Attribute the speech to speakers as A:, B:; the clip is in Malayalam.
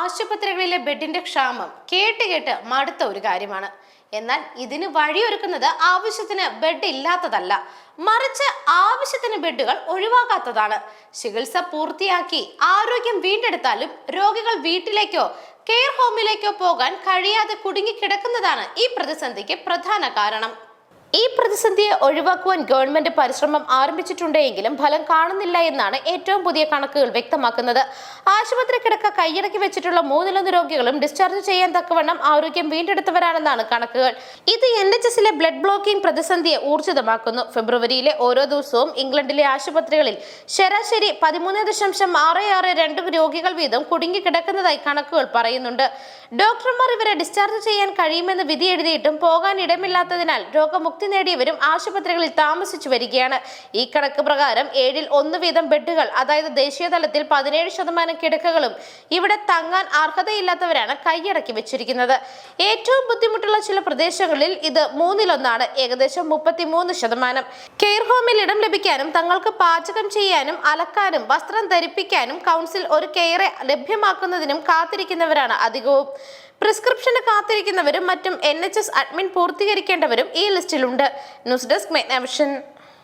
A: ആശുപത്രികളിലെ ബെഡിന്റെ ക്ഷാമം കേട്ട് കേട്ട് മടുത്ത ഒരു കാര്യമാണ്. എന്നാൽ ഇതിന് വഴിയൊരുക്കുന്നത് ആവശ്യത്തിന് ബെഡ് ഇല്ലാത്തതല്ല. മറിച്ച് ആവശ്യത്തിന് ബെഡുകൾ ഒഴിവാക്കാത്തതാണ്. ചികിത്സ പൂർത്തിയാക്കി ആരോഗ്യം വീണ്ടെടുത്താലും രോഗികൾ വീട്ടിലേക്കോ കെയർ ഹോമിലേക്കോ പോകാൻ കഴിയാതെ കുടുങ്ങിക്കിടക്കുന്നതാണ് ഈ പ്രതിസന്ധിക്ക് പ്രധാന കാരണം. ഈ പ്രതിസന്ധിയെ ഒഴിവാക്കുവാൻ ഗവൺമെന്റ് പരിശ്രമം ആരംഭിച്ചിട്ടുണ്ടെങ്കിലും ഫലം കാണുന്നില്ല എന്നാണ് ഏറ്റവും പുതിയ കണക്കുകൾ വ്യക്തമാക്കുന്നത്. ആശുപത്രി കിടക്ക കൈയടക്കി വെച്ചിട്ടുള്ള മൂന്നിലൊന്ന് രോഗികളും ഡിസ്ചാർജ് ചെയ്യാൻ തക്കവണ്ണം ആരോഗ്യം വീണ്ടെടുത്തവരാണെന്നാണ് കണക്കുകൾ. ഇത് എൻ എച്ച് എസിലെ ബ്ലഡ് ബ്ലോക്കിംഗ് പ്രതിസന്ധിയെ ഊർജിതമാക്കുന്നു. ഫെബ്രുവരിയിലെ ഓരോ ദിവസവും ഇംഗ്ലണ്ടിലെ ആശുപത്രികളിൽ ശരാശരി പതിമൂന്ന് ദശാംശം ആറ് ആറ് രണ്ട് രോഗികൾ വീതം കുടുങ്ങിക്കിടക്കുന്നതായി കണക്കുകൾ പറയുന്നുണ്ട്. ഡോക്ടർമാർ ഇവരെ ഡിസ്ചാർജ് ചെയ്യാൻ കഴിയുമെന്ന് വിധി എഴുതിയിട്ടും പോകാൻ ഇടമില്ലാത്തതിനാൽ രോഗമുക്തി നേടിയവരും ആശുപത്രികളിൽ താമസിച്ചു വരികയാണ്. ഈ കണക്ക് പ്രകാരം ഏഴിൽ ഒന്ന് വീതം ബെഡുകൾ അതായത് ദേശീയ തലത്തിൽ പതിനേഴ് ശതമാനം കിടക്കകളും ഇവിടെ തങ്ങാൻ അർഹതയില്ലാത്തവരാണ് കൈയടക്കി വെച്ചിരിക്കുന്നത്. ഏറ്റവും ബുദ്ധിമുട്ടുള്ള ചില പ്രദേശങ്ങളിൽ ഇത് മൂന്നിലൊന്നാണ് ഏകദേശം മുപ്പത്തിമൂന്ന് ശതമാനം. കെയർ ഹോമിൽ ഇടം ലഭിക്കാനും തങ്ങൾക്ക് പാചകം ചെയ്യാനും അലക്കാനും വസ്ത്രം ധരിപ്പിക്കാനും കൗൺസിൽ ഒരു കെയറെ ലഭ്യമാക്കുന്നതിനും കാത്തിരിക്കുന്നവരാണ് അധികവും. പ്രിസ്ക്രിപ്ഷന് കാത്തിരിക്കുന്നവരും മറ്റും എൻ അഡ്മിൻ പൂർത്തീകരിക്കേണ്ടവരും ഈ ലിസ്റ്റിലുണ്ട്. News desk മെഗ്നാവിഷൻ